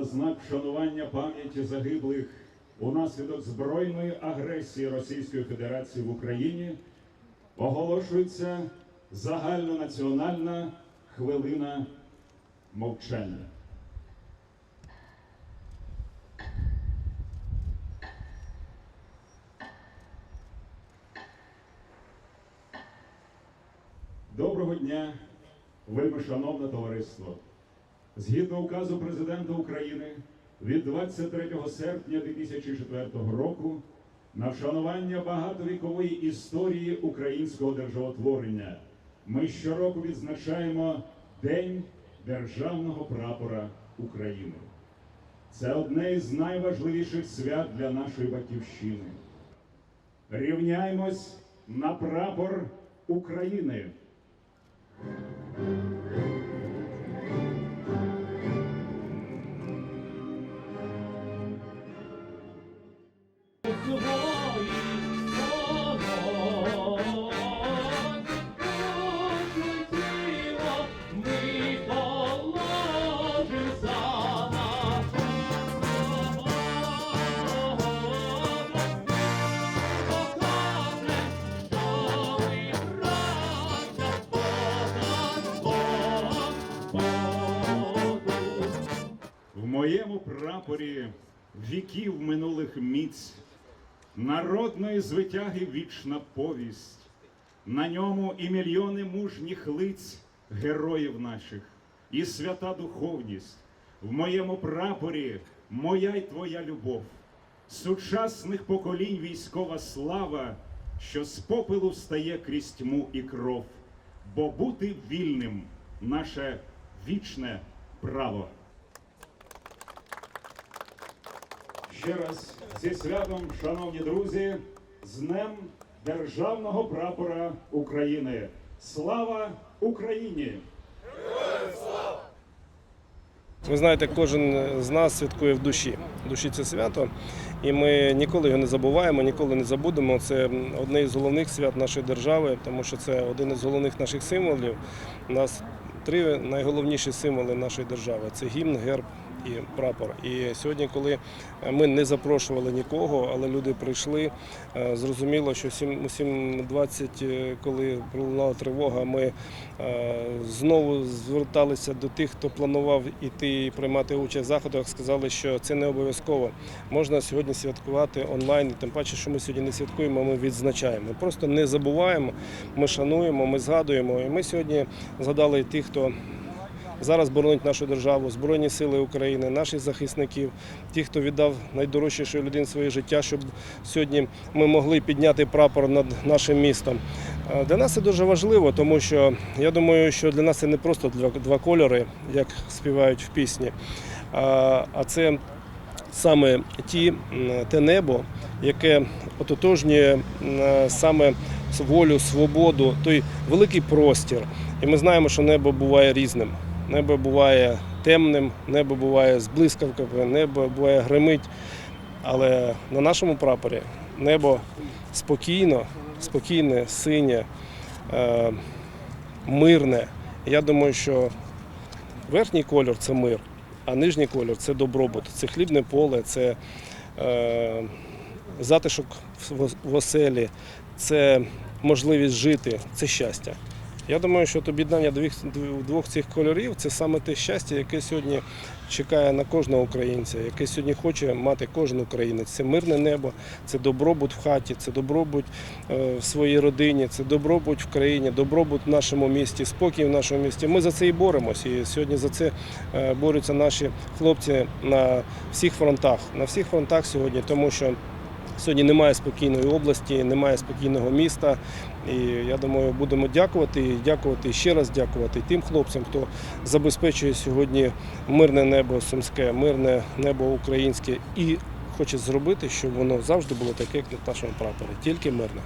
на знак вшанування пам'яті загиблих унаслідок збройної агресії Російської Федерації в Україні оголошується загальнонаціональна хвилина мовчання. Доброго дня, вельмишановне товариство. Згідно указу президента України від 23 серпня 2004 року на вшанування багатовікової історії українського державотворення ми щороку відзначаємо День Державного прапора України. Це одне із найважливіших свят для нашої батьківщини. Рівняймось на прапор України. В моєму прапорі віків минулих міць, народної звитяги вічна повість, на ньому і мільйони мужніх лиць героїв наших, і свята духовність. В моєму прапорі моя й твоя любов, сучасних поколінь військова слава, що з попелу встає крізь тьму і кров, бо бути вільним наше вічне право. Ще раз зі святом, шановні друзі, з Днем Державного прапора України. Слава Україні! Ви знаєте, кожен з нас святкує в душі. В душі це свято, і ми ніколи його не забуваємо, ніколи не забудемо. Це одне із головних свят нашої держави, тому що це один із головних наших символів. У нас три найголовніші символи нашої держави це гімн, герб і прапор. І сьогодні, коли ми не запрошували нікого, але люди прийшли, е, зрозуміло, що у 7.20, е, коли пролунала тривога, ми е, знову зверталися до тих, хто планував іти приймати участь в заходах, сказали, що це не обов'язково. Можна сьогодні святкувати онлайн, тим паче, що ми сьогодні не святкуємо, ми відзначаємо. Просто не забуваємо, ми шануємо, ми згадуємо. І ми сьогодні згадали тих, хто зараз боронить нашу державу, Збройні Сили України, наших захисників, ті, хто віддав найдорожчіше людин своє життя, щоб сьогодні ми могли підняти прапор над нашим містом. Е, Для нас це дуже важливо, тому що я думаю, що для нас це не просто два, кольори, як співають в пісні, а це саме ті, те небо, яке ототожнює саме волю, свободу, той великий простір. І ми знаємо, що небо буває різним. Небо буває темним, небо буває з блискавками, небо буває гримить. Але на нашому прапорі небо спокійно, спокійне, синє, е, мирне. Я думаю, що верхній кольор це мир, а нижній кольор це добробут, це хлібне поле, це е, затишок в оселі, це можливість жити, це щастя. Я думаю, що от об'єднання двох цих кольорів це саме те щастя, яке сьогодні чекає на кожного українця, яке сьогодні хоче мати кожен українець. Це мирне небо, це добробут в хаті, це добробут е, в своїй родині, це добробут в країні, добробут в нашому місті, спокій в нашому місті. Ми за це і боремось. І сьогодні за це е, борються наші хлопці на всіх фронтах. На всіх фронтах сьогодні, тому що. Сьогодні немає спокійної області, немає спокійного міста. І я думаю, будемо дякувати і дякувати ще раз дякувати тим хлопцям, хто забезпечує сьогодні мирне небо сумське, мирне небо українське і хоче зробити, щоб воно завжди було таке, як на нашому прапорі, тільки мирне.